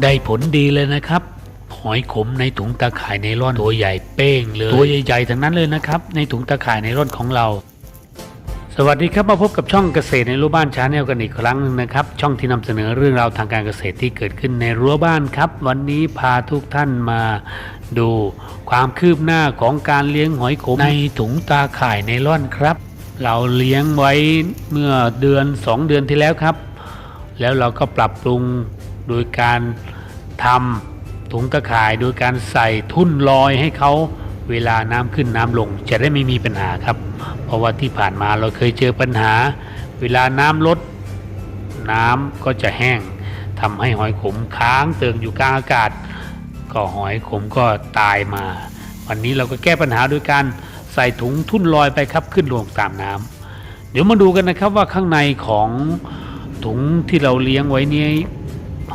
ได้ผลดีเลยนะครับ หอยขมในถุงตาข่ายไนล่อนตัวใหญ่เป้งเลยตัวใหญ่ๆทั้งนั้นเลยนะครับ ในถุงตาข่ายไนล่อนของเราสวัสดีครับมาพบกับช่องเกษตรในรั้วบ้านชาแนลกันอีกครั้งหนึงนะครับ ช่องที่นำเสนอเรื่องราวทางการเกษตรที่เกิดขึ้นในรั้วบ้านครับ วันนี้พาทุกท่านมาดูความคืบหน้าของการเลี้ยงหอยขมในถุงตาข่ายไนล่อนครับ เราเลี้ยงไว้เมื่อเดือน 2 เดือนที่แล้วครับ แล้วเราก็ปรับปรุง โดยการทำถุงตะข่าย โดยการใส่ทุ่นลอยให้เขาเวลาน้ำขึ้นน้ำลง จะได้ไม่มีปัญหาครับ เพราะว่าที่ผ่านมาเราเคยเจอปัญหา เวลาน้ำลด น้ำก็จะแห้งทำให้หอยขมค้างเติงอยู่กลางอากาศ ก็หอยขมก็ตายมา วันนี้เราก็แก้ปัญหาโดยการใส่ถุงทุ่นลอยไปครับขึ้นลงตามน้ำเดี๋ยวมาดูกันนะครับว่าข้างในของถุงที่เราเลี้ยงไว้นี้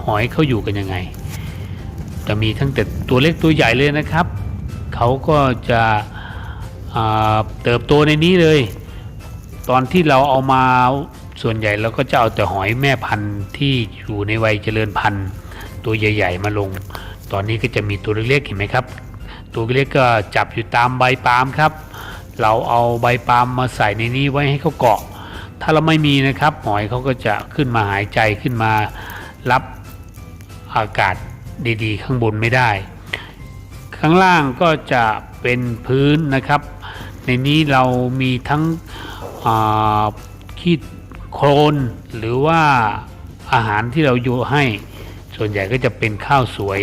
หอยเขาอยู่กันยังไง จะมีทั้งแต่ตัวเล็กตัวใหญ่เลยนะครับ เขาก็จะเติบโตในนี้เลย ตอนที่เราเอามาส่วนใหญ่เราก็จะเอาแต่หอยแม่พันธุ์ที่อยู่ในวัยเจริญพันธุ์ ตัวใหญ่ ๆ มาลง ตอนนี้ก็จะมีตัวเล็กๆเห็นไหมครับ ตัวเล็กก็จับอยู่ตามใบปาล์มครับ เราเอาใบปาล์มมาใส่ในนี้ไว้ให้เขาเกาะ ถ้าเราไม่มีนะครับหอยเขาก็จะขึ้นมาหายใจขึ้นมารับ อากาศดีๆ ข้างบนไม่ได้ ข้างล่างก็จะเป็นพื้นนะครับ ในนี้เรามีทั้งขี้โคลนหรือว่าอาหารที่เราโยให้ ส่วนใหญ่ก็จะเป็นข้าวสวย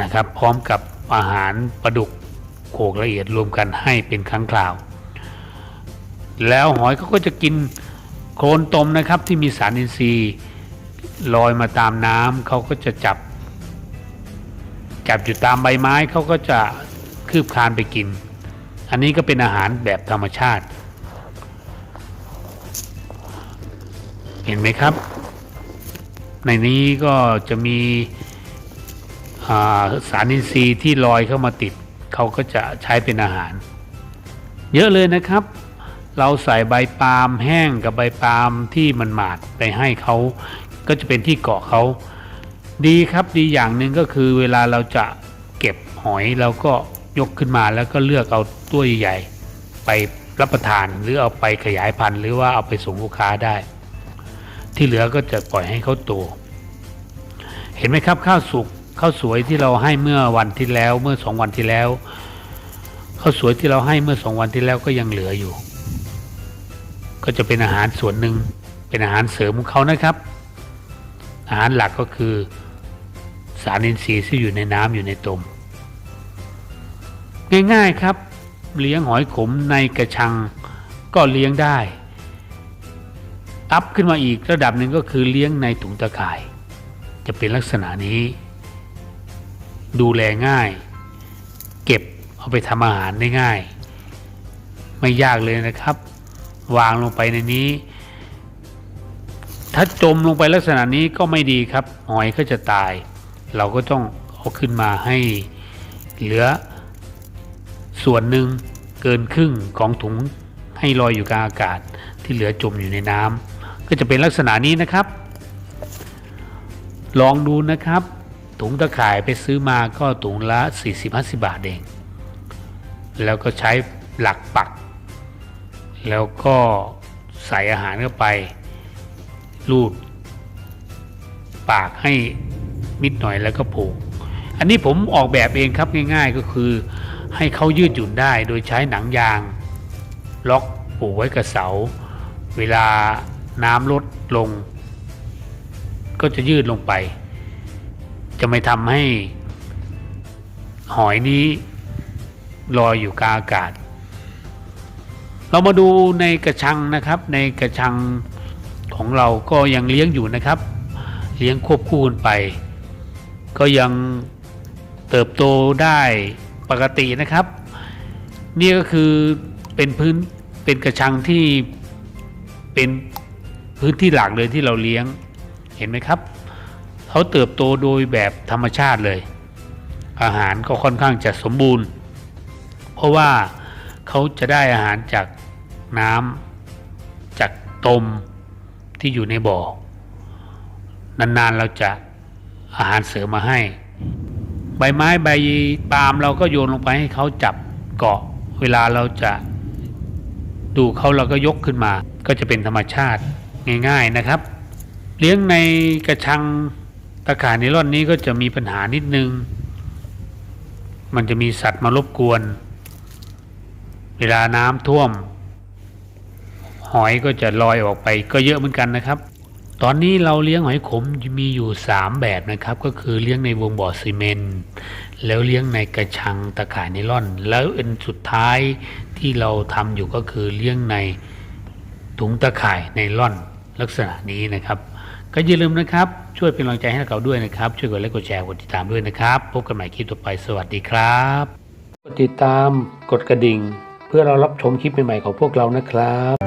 นะครับ พร้อมกับอาหารปลาดุกโขกละเอียดรวมกันให้เป็นครั้งคราว แล้วหอยเขาก็จะกินโคลนตมนะครับที่มีสารอินทรีย์ ลอยมาตามน้ำเขาก็จะจับ จับอยู่ตามใบไม้เขาก็จะคืบคลานไปกิน อันนี้ก็เป็นอาหารแบบธรรมชาติ เห็นไหมครับ ในนี้ก็จะมีาสารอินทรีย์ที่ลอยเข้ามาติดเขาก็จะใช้เป็นอาหาร เยอะเลยนะครับ เราใส่ใบปาล์มแห้งกับใบปาล์มที่มันหมาดไปให้เขา ก็จะเป็นที่เกาะเขาดีครับดีอย่างหนึ่งก็คือเวลาเราจะเก็บหอยเราก็ยกขึ้นมาแล้วก็เลือกเอาตัวใหญ่ๆไปรับประทานหรือเอาไปขยายพันธุ์ หรือว่าเอาไปส่งลูกค้าได้ ที่เหลือก็จะปล่อยให้เขาโตเห็นไหมครับข้าวสุกข้าวสวยที่เราให้เมื่อวันที่แล้วเมื่อสองวันที่แล้วข้าวสวยที่เราให้เมื่อสองวันที่แล้วก็ยังเหลืออยู่ ก็จะเป็นอาหารส่วนหนึ่งเป็นอาหารเสริมของเขานะครับ อาหารหลักก็คือสารอินทรีย์ที่อยู่ในน้ำอยู่ในตม ง่ายๆครับ เลี้ยงหอยขมในกระชังก็เลี้ยงได้ อัพขึ้นมาอีกระดับหนึ่งก็คือเลี้ยงในถุงตะข่าย จะเป็นลักษณะนี้ ดูแลง่าย เก็บเอาไปทำอาหารได้ง่าย ไม่ยากเลยนะครับ วางลงไปในนี้ ถ้าจมลงไปลักษณะนี้ก็ไม่ดีครับหอยก็จะตาย เราก็ต้องเอาขึ้นมาให้เหลือส่วนหนึ่งเกินครึ่งของถุงให้ลอยอยู่กลางอากาศที่เหลือจมอยู่ในน้ำก็จะเป็นลักษณะนี้นะครับ ลองดูนะครับ ถุงตะข่ายไปซื้อมาก็ถุงละ 40-50 บาทเอง แล้วก็ใช้หลักปัก แล้วก็ใส่อาหารเข้าไป รูด ปากให้มิดหน่อยแล้วก็ผูก อันนี้ผมออกแบบเองครับง่าย ๆ ก็คือ ให้เขายืดหยุ่นได้โดยใช้หนังยาง ล็อกผูกไว้กับเสา เวลาน้ำลดลง ก็จะยืดลงไป จะไม่ทำให้หอยนี้ลอยอยู่กลางอากาศ เรามาดูในกระชังนะครับ ในกระชัง ของเราก็ยังเลี้ยงอยู่นะครับ เลี้ยงควบคู่กันไป ก็ยังเติบโตได้ปกตินะครับ นี่ก็คือเป็นพื้นเป็นกระชังที่เป็นพื้นที่หลักเลยที่เราเลี้ยงเห็นไหมครับเขาเติบโตโดยแบบธรรมชาติเลย อาหารก็ค่อนข้างจะสมบูรณ์ เพราะว่าเขาจะได้อาหารจากน้ำจากตม ที่อยู่ในบ่อนานๆเราจะอาหารเสริมมาให้ ใบไม้ใบปาล์มเราก็โยนลงไปให้เขาจับเกาะ เวลาเราจะดูเขาเราก็ยกขึ้นมา ก็จะเป็นธรรมชาติง่ายๆนะครับ เลี้ยงในกระชังตะข่ายไนล่อนนี้ก็จะมีปัญหานิดนึง มันจะมีสัตว์มารบกวน เวลาน้ำท่วม หอยก็จะลอยออกไปก็เยอะเหมือนกันนะครับ ตอนนี้เราเลี้ยงหอยขมมีอยู่ 3 แบบนะครับ ก็คือเลี้ยงในวงบ่อซีเมนต์แล้วเลี้ยงในกระชังตะข่ายไนล่อน แล้วอันสุดท้ายที่เราทำอยู่ก็คือเลี้ยงในถุงตะข่ายไนล่อนลักษณะนี้นะครับ ก็อย่าลืมนะครับ ช่วยเป็นกำลังใจให้เราด้วยนะครับ ช่วยกดไลค์กดแชร์กดติดตามด้วยนะครับ พบกันใหม่คลิปต่อไปสวัสดีครับกดติดตามกดกระดิ่ง เพื่อเรารับชมคลิปใหม่ๆของพวกเรานะครับ